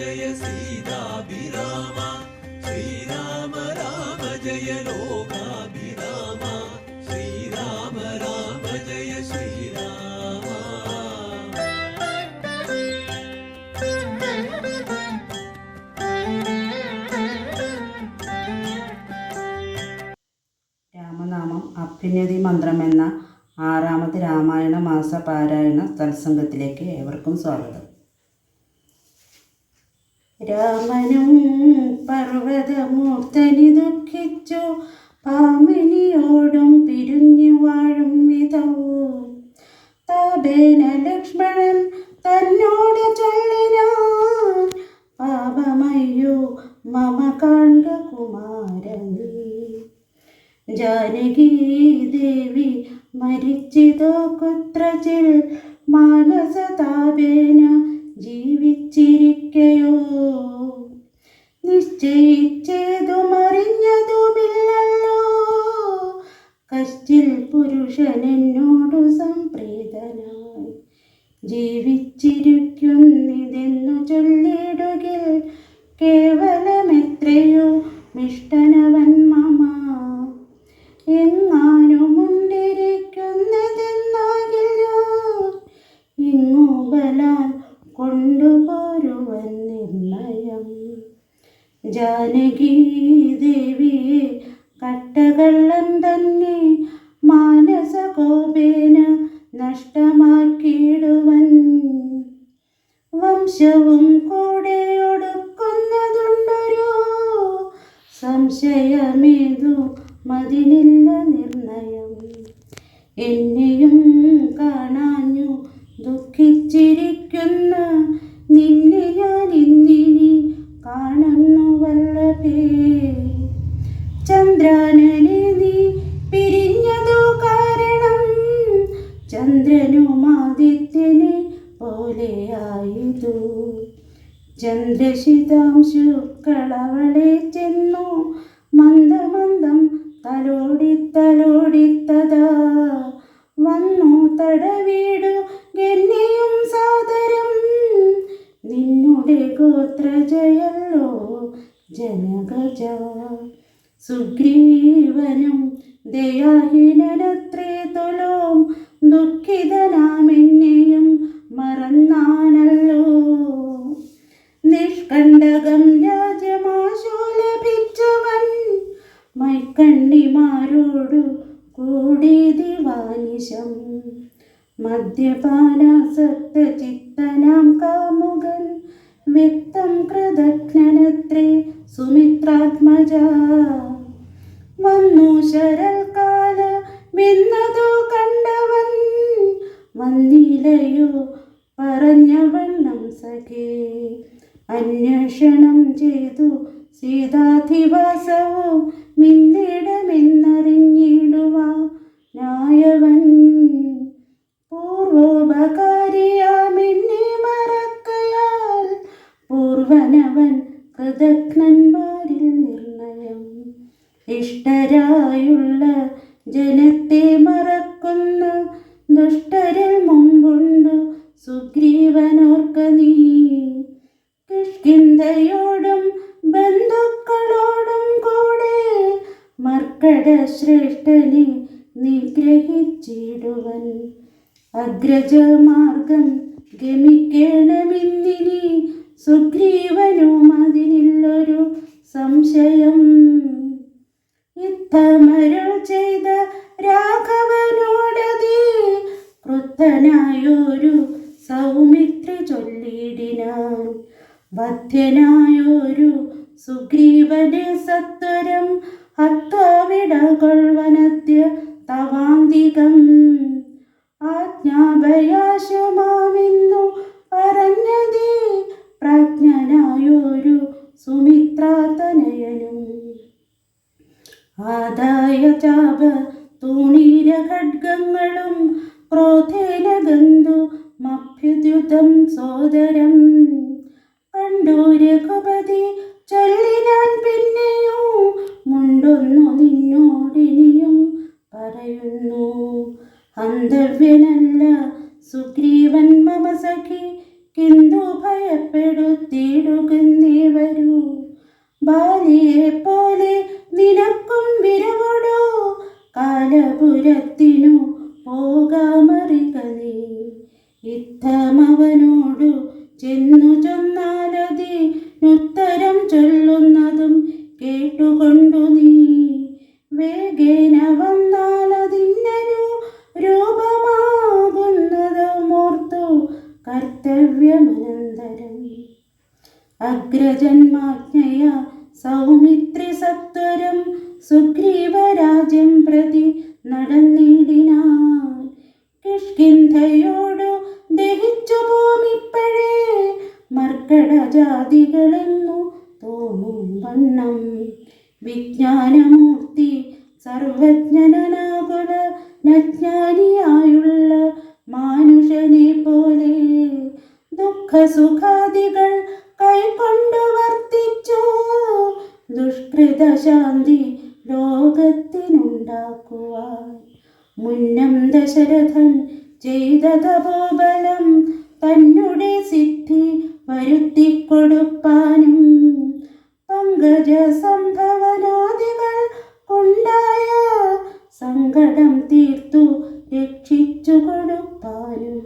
ജയ സീതാഭിരാമ. ശ്രീരാമ രാമ ജയ ലോകാഭിരാമ. ശ്രീരാമ രാമ ജയ ശ്രീരാമ. രാമനാമം അഭ്യുന്നതി മന്ത്രമെന്ന ആറാമത് രാമായണ മാസ പാരായണ തത്സംഗത്തിലേക്ക് ഏവർക്കും സ്വാഗതം. രാമനും പർവതമൂർത്തനി ദുഃഖിച്ചു. പാമിനിയോടും പിരിഞ്ഞു വാഴും വിധവും. താപേന ലക്ഷ്മണൻ തന്നോട് ചൊല്ലിനാൻ. പാപമയ്യോ മമ കാണ്ട കുമാരനീ. ജാനകി ദേവി മരിച്ചിതോ കുത്രചിൽ മാനസതാപേന ജീവിച്ചിരിക്കയോ? നിശ്ചയിച്ചതുമറിഞ്ഞതുമില്ലല്ലോ. പുരുഷൻ എന്നോടു സംപ്രീതനായി ജീവിച്ചിരിക്കുന്നിതെന്നു ചൊല്ലിടുകിൽ കേവലമെത്രയോ മിഷ്ടനവൻ മമ. ഇങ്ങു ബലാൽ കൊണ്ടുപോരുവൻ നിർണയം. ജാനകി ദേവിയെ കട്ടകള്ളൻ തന്നെ മാനസകോപേന നഷ്ടമാക്കിയിടുവൻ. വംശവും കൂടെ ഒടുക്കുന്നതുണ്ടൊരു സംശയമേതു മതിനില്ല നിർണയം. എന്നെയും കാണാഞ്ഞു ദുഃഖിച്ചിരിക്കുന്ന നിന്നെ ഞാൻ ഇന്നിനി കാണുന്നു വല്ലതേ ചന്ദ്രനെ നീ പിരിഞ്ഞതോ കാരണം ചന്ദ്രനുമാദിത്യനെ പോലെയായതു ചന്ദ്രശിതാംശുക്കളവളെ ചെന്നു മന്ദമന്ദം തലോടി തലോടിത്തതാ വന്നു തടവീടു ഗണ്യയും സാദരം നിന്നുടെ ഗോത്രജയല്ലോ ജനകജ സുഗ്രീവനം ദയാഹീനനത്രേ മദ്യപാനാസക്ത ചിത്തനാം കാമുകൻ വ്യക്തം കൃതജ്ഞനത്രേ സുമിത്രാത്മജ. വന്നു ശരൽക്കാല വിന്നതോ കണ്ടവൻ വന്നിലയോ പറഞ്ഞ വണ്ണം സഖേ. അന്വേഷണം ചെയ്തു സീതാധിവാസവും മിന്നിടമെന്നറിഞ്ഞിടുവാ നായവൻ. പൂർവനവൻ കൃതജ്ഞന്മാരിൽ നിർണയം. ഇഷ്ടരായുള്ള ജനത്തെ മറക്കുന്ന ദുഷ്ടരിൽ മുമ്പുണ്ട് സുഗ്രീവനോർക്ക നീ. കിഷ്കിന്ധയോടും ബന്ധുക്കളോടും കൂടെ മർക്കട ശ്രേഷ്ഠനെ നിഗ്രഹിച്ചിടുവൻ. അഗ്രജമാർഗം ഗമിക്കണമിന്നിനി സുഗ്രീവനും അതിനില്ലൊരു സംശയം. യുദ്ധമരുൾ ചെയ്ത രാഘവനോടതി കൃത്തനായൊരു സൗമിത്രി ചൊല്ലിടിനാൻ വധ്യനായൊരു സുഗ്രീവനെ സത്വരം ഹത്വവിടകൊൾവനദ്യ ഖഡ്ഗങ്ങളും ക്രോധേന ഗന്ധു മഭ്യുദ്യുതം സോദരം. കണ്ടു ചൊല്ലിനാൻ പിന്നെയോ? മുണ്ടൊന്നു നിന്നോടിനിയും പറയുന്നു. അന്തവ്യനല്ല സുഗ്രീവൻ മമ സഖി കിന്തു ഭയപ്പെടുത്തിയിടുകുന്നേ വരൂ ബാലിയെ പോലെ നിനക്കും വിരവടോ? കാലപുരത്തിനു പോകാമറിക നീ ഇത്തമവനോടു ചെന്നു ചൊന്നാലതി ഉത്തരം ചൊല്ലുന്നതും കേട്ടുകൊണ്ടു നീ. വേഗേന വന്നാലതിന്നൊരു രൂപമാകുന്നതുമോർത്തു കർത്തവ്യമനന്തരം. അഗ്രജന്മാജ്ഞയ സൗമിത്രി സത്വരം സുഗ്രീവരാജ്യം പ്രതി നടന്നിടിനാൻ കിഷ്കിന്ധയോടു ദഹിച്ചു പോമിപ്പഴേ മർക്കടജാതികളെന്നു തോന്നും വണ്ണം. വിജ്ഞാനമൂർത്തി സർവജ്ഞനാകുല നജ്ഞാനിയായുള്ള മാനുഷനെ പോലെ ദുഃഖസുഖാദികൾ കൈകൊണ്ടു വർത്തിച്ചു. ദുഷ്കൃതശാന്തി ലോകത്തിനുണ്ടാക്കുവാൻ. മുന്നം ദശരഥൻ ചെയ്ത തപോബലം തന്നുടെ സിദ്ധി വരുത്തിക്കൊടുപ്പാനും. പങ്കജ സംഭവനാദികൾ ഉണ്ടായ സങ്കടം തീർത്തു രക്ഷിച്ചു കൊടുപ്പാനും.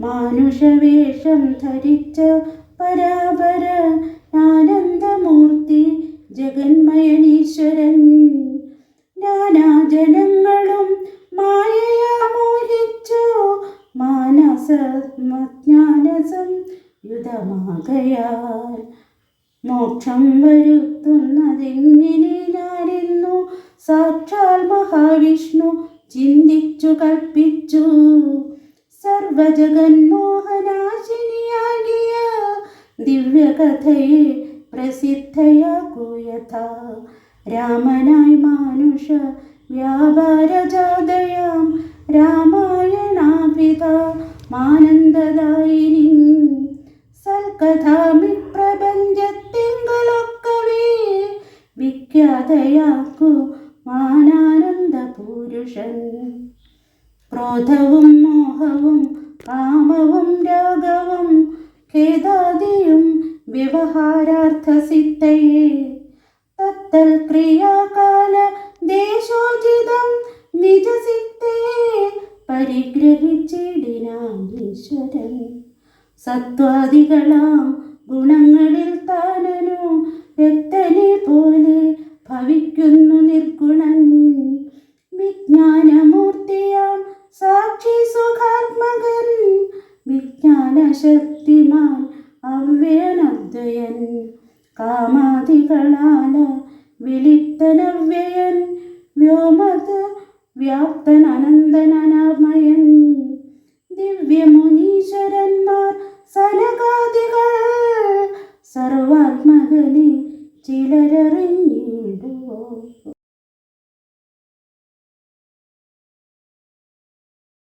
മാനുഷവേഷം ധരിച്ച പരാപര ആനന്ദമൂർത്തി ജഗന്മയനീശ്വരൻ. നാനാജനങ്ങളും മായയാ മോഹിച്ചു. മാനസ ജ്ഞാനസം യുധമാകയാൽ മോക്ഷം വരുത്തുന്നതെങ്ങനെ ഞാനിന്നു സാക്ഷാൽ മഹാവിഷ്ണു ചിന്തിച്ചു കൽപ്പിച്ചു. സർവജഗന്മോഹനാശിനിയാകിയ ദിവ്യകഥയെ പ്രസിദ്ധയാകൂയഥ രാമനായി മാനുഷ വ്യാപാരജാതയാം. രാമായണാപിത മാനന്ദദായിനി സൽക്കഥാമി പ്രപഞ്ചത്തിങ്കളൊക്കവേ വിഖ്യാതയാക്കു മാനാനന്ദ പുരുഷൻ ക്രോധവും മോഹവും കാമവും രാഗവും ഖേദാദിയും വ്യവഹാരാർത്ഥസിദ്ധയെ. തത്തൽ ക്രിയാകാല ദേശോചിതം നിജസിദ്ധയെ പരിഗ്രഹിച്ചിടിനാം ഈശ്വരൻ സത്വാദികളാം ഗുണങ്ങളിൽ താനനു. രക്തനെ പോലെ ഭവിക്കുന്നു നിർഗുണൻ. വിജ്ഞാനമൂർത്തിയാം വ്യാപ്തൻ അനന്തനമയൻ ദിവ്യമുനീശ്വരന്മാർ സലകാദികൾ സർവാത്മകനെ ചിലരറിഞ്ഞിടുവോ